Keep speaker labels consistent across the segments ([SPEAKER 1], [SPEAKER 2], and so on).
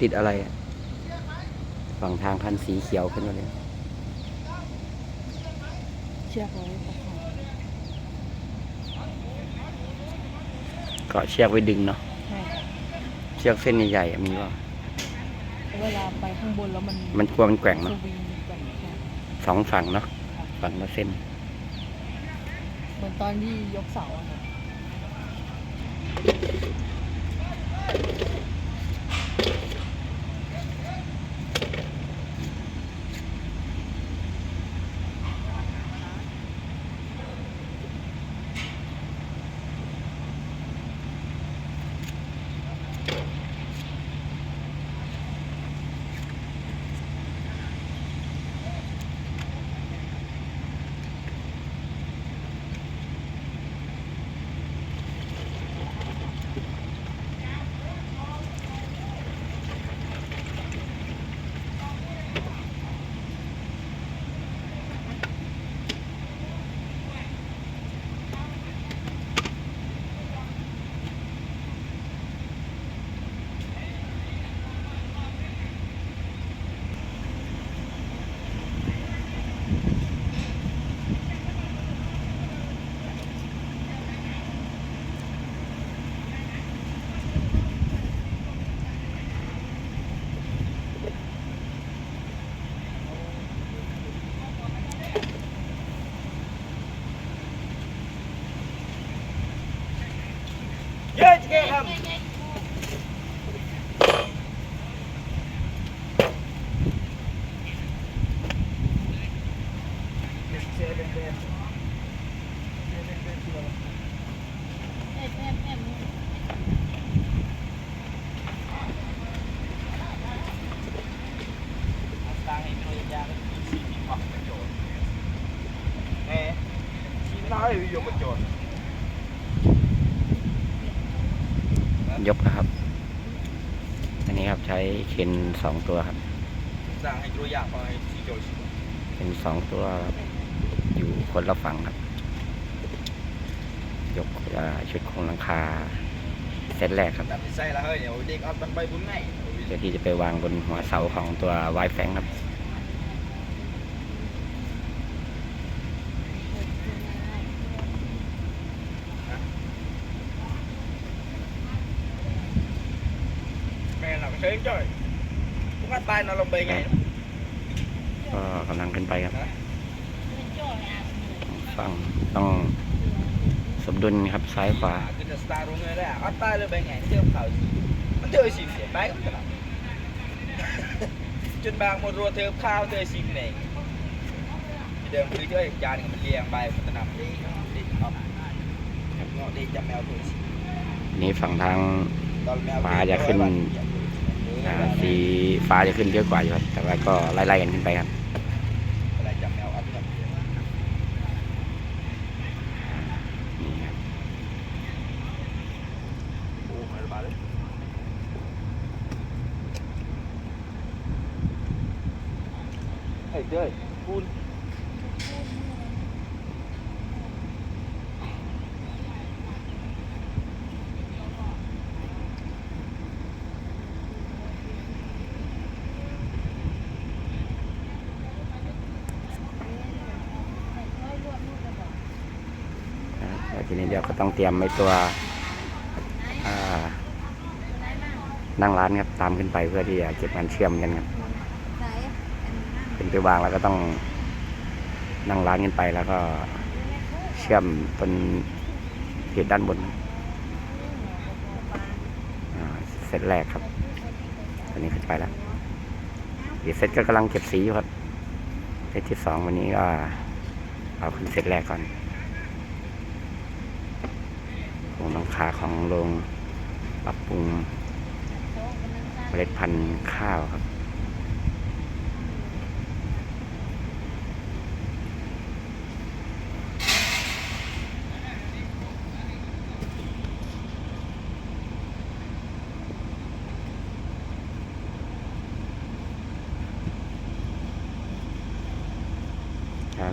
[SPEAKER 1] ติดอะไรอะฝั่งทางพันสีเขียวขึ้นมาเลย
[SPEAKER 2] เชือกไว้ประคอง
[SPEAKER 1] เกาะเชือกไว้ดึงเนาะ
[SPEAKER 2] ใช่ค่ะ
[SPEAKER 1] เชือกเส้นใหญ่ๆอะมีว่า
[SPEAKER 2] เวลาไปข้างบนแล้วมัน
[SPEAKER 1] มันกลัวมันแกว่ง
[SPEAKER 2] ส
[SPEAKER 1] เนาะ
[SPEAKER 2] วิงแกว่งใช่
[SPEAKER 1] สองฝั่งเนาะฝั่งละเส้น
[SPEAKER 2] เหมือนตอนที่ยกเสาอะ
[SPEAKER 3] ย
[SPEAKER 1] กนะครับ อันนี้ครับใช้เข็นสองตัวครับ
[SPEAKER 3] สั่งให้ตัวอย่างไปที่โจชิ
[SPEAKER 1] เป็นสองตัวครับอยู่คนละฝั่งครับ ยกเอ่อชุดโครงหลังคาเซตแรกครับ
[SPEAKER 3] แต่ไม่ใช่ละเฮ้ยเดี๋ยวเด็กเอามันไปบุญไง
[SPEAKER 1] เพื่อที่จะไปวางบนหัวเสาของตัวไวแฟงครับ
[SPEAKER 3] แม่เราเชิญจ่อยพวกมันตายนอนลงไปไง
[SPEAKER 1] ก็กำลังขึ้นไปครับ ฝั่งต้องสมดุลครับซ้ายขวา
[SPEAKER 3] คือจะสตาร์ลงเลยแหละอัดตายเลยไปไงเจอข่าวมันเจอสิเสียไปกันละจนบางหมดรัวเธอข้าวเธอสิเองเดิมคือเจ้ายานมันเลี้ยงไปมันจะนำดีดีครับงอดีจะแมวตัวสิ
[SPEAKER 1] นี่ฝั่งทาง
[SPEAKER 3] ตอนแมว
[SPEAKER 1] ฟ้าจะขึ้นอ่า สีฟ้าจะขึ้นเยอะกว่าอยู่ครับ แต่ว่าก็ไล่ๆกันขึ้นไปครับ
[SPEAKER 3] ไอ้เลยเฮ้ยเด้ยคุณ
[SPEAKER 1] แล้วทีนี้เดี๋ยวก็ต้องเตรียมไอ้ตัวนั่งร้านครับตามขึ้นไปเพื่อที่จะเก็บงานเชื่อมกันครับขึ้นไปวางแล้วก็ต้องนั่งร้านกันไปแล้วก็เชื่อมบนเพจด้านบนอ่าเซตแรกครับตอนนี้ขึ้นไปแล้วอีกเซตก็กำลังเก็บสีอยู่ครับเซตที่สองวันนี้ก็เอาขึ้นเซตแรกก่อน โครงหลังคาของโรงปรับปรุงเมล็ดพันธุ์ข้าวครับ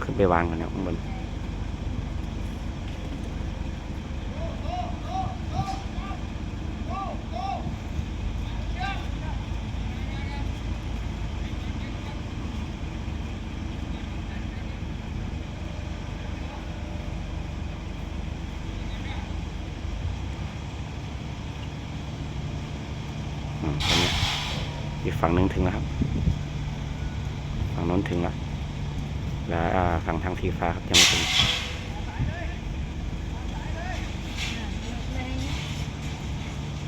[SPEAKER 1] ขึ้นไปวางก่อนนะข้างบน ตอนนี้อีกฝั่งนึงถึงแล้วครับ ฝั่งนู้นถึงแล้วแล้วฝั่งทางสีฟ้าครับยังไม่ถึง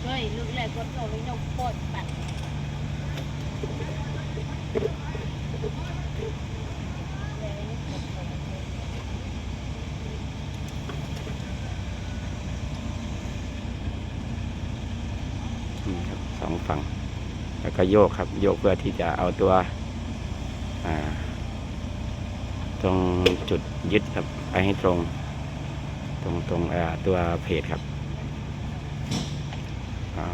[SPEAKER 2] เฮ้ยลูกแรกก็โดนเลยยกปดปัด
[SPEAKER 1] นี่ครับสองฝั่ง แล้ว ก็โยกครับโยกเพื่อที่จะเอาตัวตรงจุดยึดครับไปให้ตรง ตรงตรงตัวเพจครับอ่า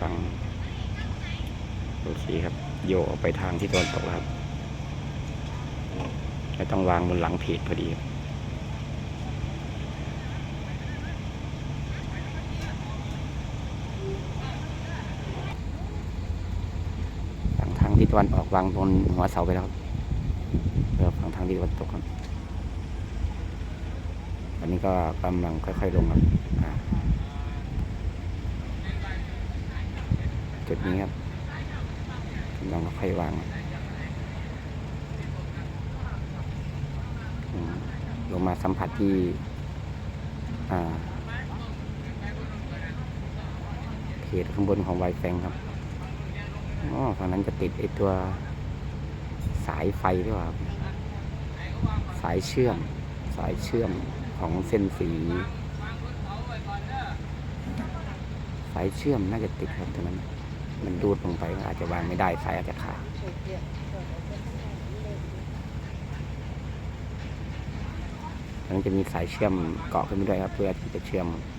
[SPEAKER 1] ฝั่งโอเคครับ โยกออกไปทางที่ตะวันตกครับแล้วต้องวางบนหลังเพจพอดีครับ ฝั่ง ทางที่ตะวันออกวางบนหัวเสาไปแล้วครับเพื่อฝั่งทางที่ตะวันตกครับอันนี้ก็กำลังค่อยๆลงครับจุดนี้ครับกำลังค่อยๆวางลงมาสัมผัสที่เขตข้างบนของไวแฟงครับ อ๋อฝั่งนั้นจะติดไอตัวสายไฟด้วยครับ สายเชื่อม สายเชื่อมของเส้นสี สายเชื่อมน่าจะติดครับตรงนั้น มันดูดลงไปอาจจะวางไม่ได้สายอาจจะขาดมันจะมีสายเชื่อมเกาะขึ้นไปด้วยครับ เพื่อที่จะเชื่อม เ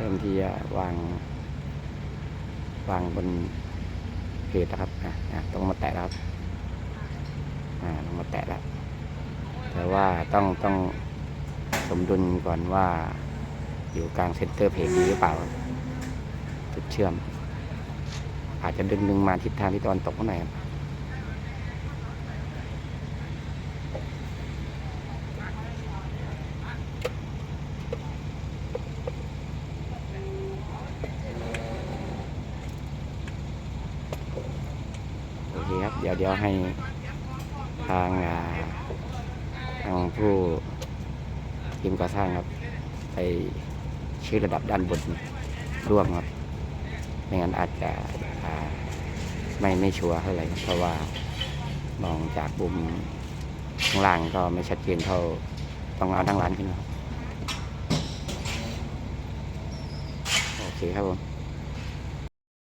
[SPEAKER 1] ริ่มที่จะวางวางบนเพจนะครับอะต้องมาแตะแล้วครับอ่าต้องมาแตะแล้วแต่ว่าต้องต้องสมดุลก่อนว่าอยู่กลางเซนเตอร์เพจดีหรือเปล่าจุดเชื่อม อาจจะดึงดึงมาทิศทางที่ตะวันตกหน่อยครับ โอเคครับ เดี๋ยวเดี๋ยวให้ทางทางผู้ทีมก่อสร้างครับ ไปชื่อระดับด้านบนร่วมครับไม่งั้นอาจจะไม่ไม่ชัวร์เท่าไหร่เพราะว่ามองจากมุมข้างล่างก็ไม่ชัดเจนเท่าต้องเอาทั้งร้านขึ้นครับโอเคครับผม